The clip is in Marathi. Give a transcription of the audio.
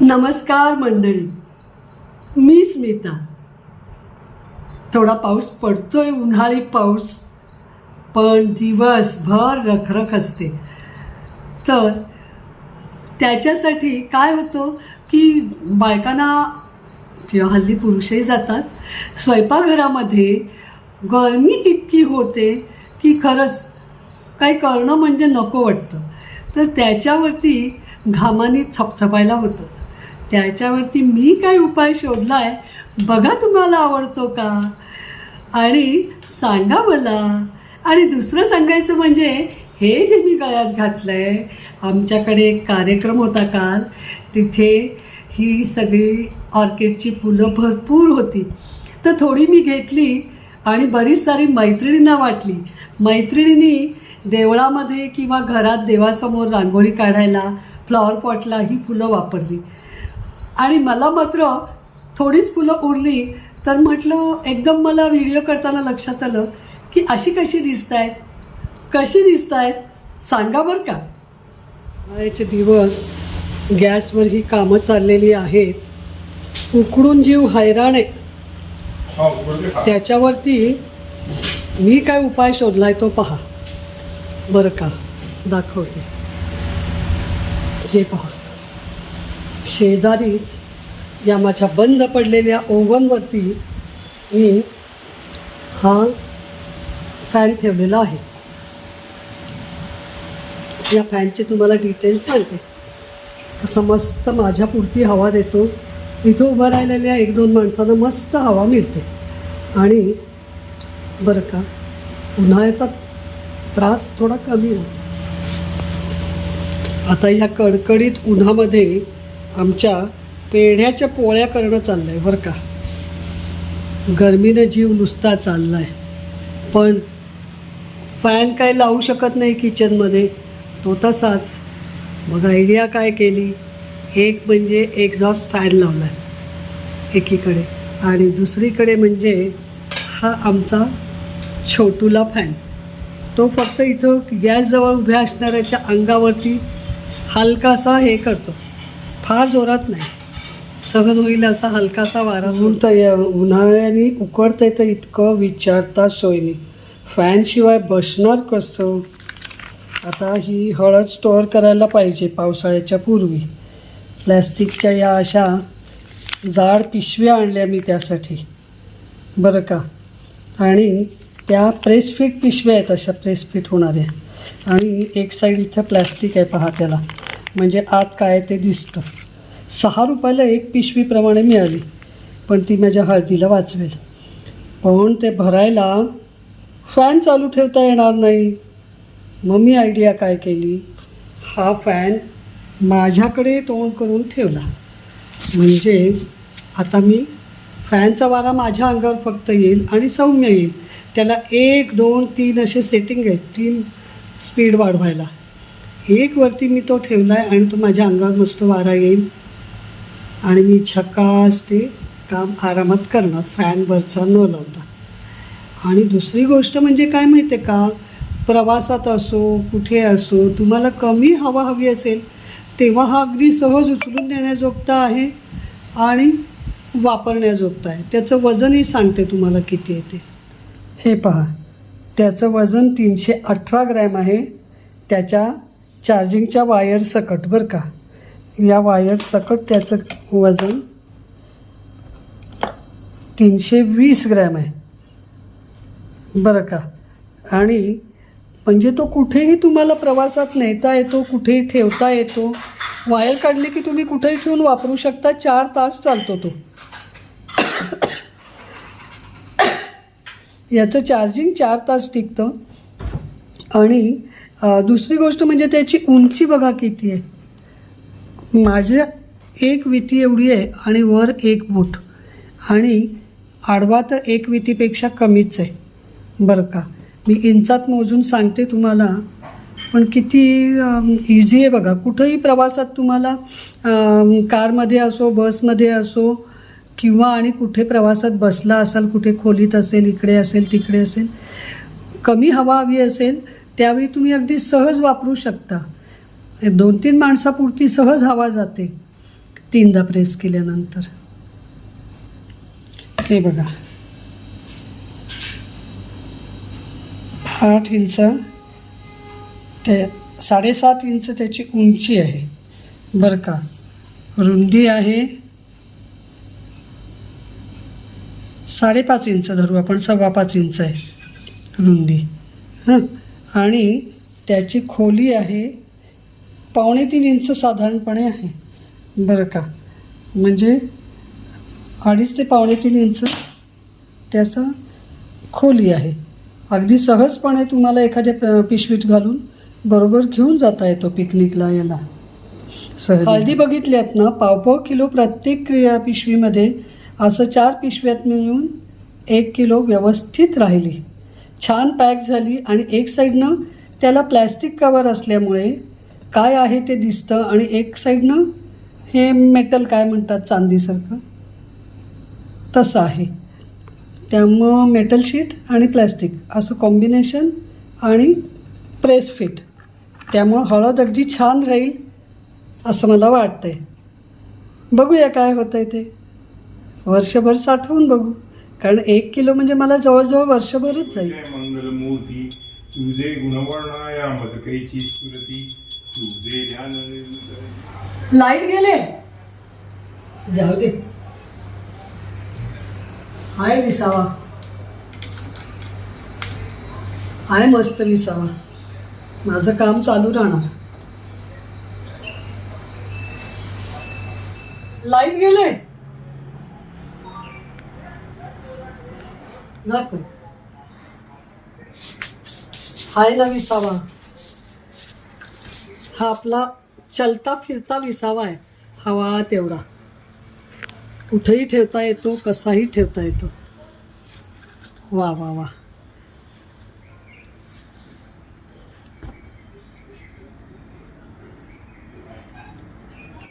नमस्कार मंडळी. मी स्मिता. थोडा पाऊस पडतोय उन्हाळी पाऊस पण दिवसभर रखरख असते. तर त्याच्यासाठी काय होतं की बायकांना किंवा हल्ली पुरुषही जातात. स्वयंपाकघरामध्ये गरमी इतकी होते की खरंच काही करणं म्हणजे नको वाटतं. तर त्याच्यावरती घामाने थपथपायला होतं. त्याच्यावरती मी काय उपाय शोधला आहे बघा तुम्हाला आवडतो का? आणि सांगा मला. आणि दुसरं सांगायचं म्हणजे हे जे मी गळ्यात घातलं आहे आमच्याकडे एक कार्यक्रम होता काल. तिथे ही सगळी ऑर्किडची फुलं भरपूर होती. तर थोडी मी घेतली आणि बरीच सारी मैत्रिणींना वाटली. मैत्रिणींनी देवळामध्ये किंवा घरात देवासमोर रांगोळी काढायला फ्लॉवर पॉटला ही फुलं वापरली. आणि मला मात्र थोडीच फुलं उरली तर म्हटलं एकदम मला व्हिडिओ करताना लक्षात आलं की अशी कशी दिसत आहेत कशी दिसत आहेत सांगा बरं का. उन्हाळ्याचे दिवस गॅसवर ही कामं चाललेली आहेत. उकडून जीव हैराण आहे. त्याच्यावरती मी काय उपाय शोधलाय तो पहा. बरं का दाखवते. हे पहा. शेजारीच या माझ्या बंद पडलेल्या ओव्हनवरती मी हा फॅन ठेवलेला आहे. या फॅनचे तुम्हाला डिटेल्स सांगते. कसं मस्त माझ्या पुरती हवा देतो. इथं उभं राहिलेल्या एक दोन माणसांना मस्त हवा मिळते. आणि बरं का उन्हाळ्याचा त्रास थोडा कमी होतो. आता ह्या कडकडीत उन्हामध्ये आमच्या पेढ्याच्या पोळ्या करणं चाललं आहे बरं का? गरमीनं जीव नुसता चालला आहे पण फॅन काय लावू शकत नाही किचनमध्ये? तो तसाच. मग आयडिया काय केली? एक म्हणजे एक्झॉस्ट फॅन लावला आहे एकीकडे आणि दुसरीकडे म्हणजे हा आमचा छोटूला फॅन तो फक्त इथं गॅसजवळ उभ्या असणाऱ्याच्या अंगावरती हलकासा हे करतो. फार जोरात नाही. सहन होईल असा हलकासा वारा म्हणून या उन्हाळ्याने उकडतंय तर इतकं विचारता सोयनी फॅनशिवाय बसणार कसं? आता ही हळद स्टोअर करायला पाहिजे पावसाळ्याच्या पूर्वी. प्लॅस्टिकच्या या अशा जाड पिशव्या आणल्या मी त्यासाठी. बरं का? आणि त्या प्रेसफिट पिशव्या आहेत अशा प्रेसफिट होणाऱ्या. आणि एक साईड इथं प्लॅस्टिक आहे पहा त्याला. म्हणजे आत काय ते दिसतं. सहा रुपयाला एक पिशवीप्रमाणे मिळाली पण ती माझ्या हळदीला वाचवेल. पण ते भरायला फॅन चालू ठेवता येणार नाही. मग मी आयडिया काय केली? हा फॅन माझ्याकडे तोंड करून ठेवला. म्हणजे आता मी फॅनचा वारा माझ्या अंगावर फक्त येईल आणि सौम्य येईल. त्याला एक दोन तीन असे सेटिंग आहेत तीन स्पीड वाढवायला. एक वरती मी तो ठेवला आहे आणि तो माझ्या अंगावर मस्त वारा येईल. आणि मी छकास ते काम आरामात करणार फॅनवरचा न लावता. आणि दुसरी गोष्ट म्हणजे काय माहिती आहे का? प्रवासात असो कुठे असो तुम्हाला कमी हवा हवी असेल तेव्हा हा अगदी सहज उचलून देण्याजोगता आहे आणि वापरण्याजोगता आहे. त्याचं वजनही सांगते तुम्हाला किती येते हे पहा त्याचं वजन तीनशे अठरा ग्रॅम आहे. त्याच्या चार्जिंगच्या वायर सकट बरं का? या वायर सकट त्याचं वजन तीनशे वीस ग्रॅम आहे. बरं का? आणि म्हणजे तो कुठेही तुम्हाला प्रवासात नेता येतो कुठेही ठेवता येतो. वायर काढली की तुम्ही कुठेही ठेवून वापरू शकता. चार तास चालतो तो. याचं चार्जिंग चार तास टिकतं. आणि दुसरी गोष्ट म्हणजे त्याची उंची बघा किती आहे. माझ्या एक विती एवढी आहे आणि वर एक बूट आणि आडवा तर एक वितीपेक्षा कमीच आहे. बरं का? मी इंचात मोजून सांगते तुम्हाला पण किती इझी आहे बघा. कुठंही प्रवासात तुम्हाला कारमध्ये असो बसमध्ये असो किंवा आणि कुठे प्रवासात बसला असाल कुठे खोलीत असेल इकडे असेल तिकडे असेल कमी हवा हवी असेल त्यावेळी तुम्ही अगदी सहज वापरू शकता. दोन तीन माणसापुरती सहज हवा जाते. तीनदा प्रेस केल्यानंतर. हे बघा. आठ इंच ते साडेसात इंच त्याची उंची आहे. बरं का? रुंदी आहे. साडेपाच इंच धरू आपण सव्वा पाच इंच आहे. रुंदी. हां? आणि त्याची खोली आहे. पावणे तीन इंच साधारणपणे आहे. बरं का? म्हणजे अडीच ते पावणे तीन इंच त्याचं खोली आहे. अगदी सहजपणे तुम्हाला एखाद्या प- पिशवीत घालून बरोबर घेऊन जाता येतो पिकनिकला याला. सहज हळदी बघितल्यात ना? पाव पाव किलो प्रत्येक क्रिया पिशवीमध्ये असं चार पिशव्यात मिळून एक किलो व्यवस्थित राहिली. छान पॅक झाली आणि एक साईडनं त्याला प्लॅस्टिक कवर असल्यामुळे काय आहे ते दिसतं आणि एक साईडनं हे मेटल काय म्हणतात चांदीसारखं? तसं आहे. त्यामुळं मेटल शीट आणि प्लॅस्टिक असं कॉम्बिनेशन आणि प्रेस फिट. त्यामुळं हळद अगदी छान राहील असं मला वाटतं आहे बघूया काय होतं आहे ते. वर्षभर साठवून बघू. कारण एक किलो म्हणजे मला जवळजवळ वर्षभरच जाईल. जय मंगलमूर्ती तुझे गुणवर्णाया मजकैची स्फुरती तुझे ध्यान लाइट गेले. जाऊ दे. आहे विसावा. आहे मस्त विसावा. माझं काम चालू राहणार. लाइट गेले. दाखव आहे ना विसावा. हा आपला चलता फिरता विसावा आहे. हवा तेवढा. कुठेही ठेवता येतो कसाही ठेवता येतो. वा वा वा.